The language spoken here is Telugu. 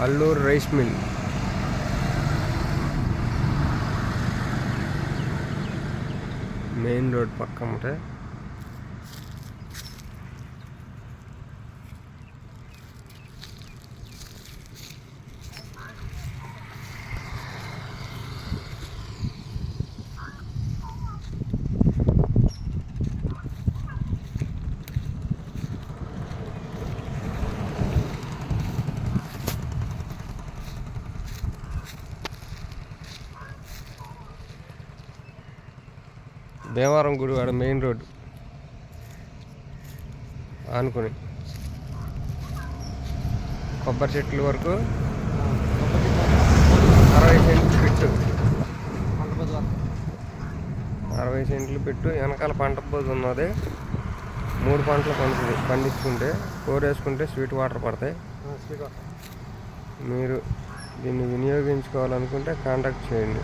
Allur rice mill. Main road पक्का मुठे భీమవరం గుడివాడ మెయిన్ రోడ్. ఆనుకుని. కొబ్బరి చెట్ల వరకు అరవై సెంట్లు పెట్టు. అరవై సెంట్లు పెట్టు. వెనకాల పంట పోదు ఉన్నది. మూడు పంటలు పండుతుంది. పండించుకుంటే కోరేసుకుంటే స్వీట్ వాటర్ పడతాయి. మీరు దీన్ని వినియోగించుకోవాలనుకుంటే కాంటాక్ట్ చేయండి.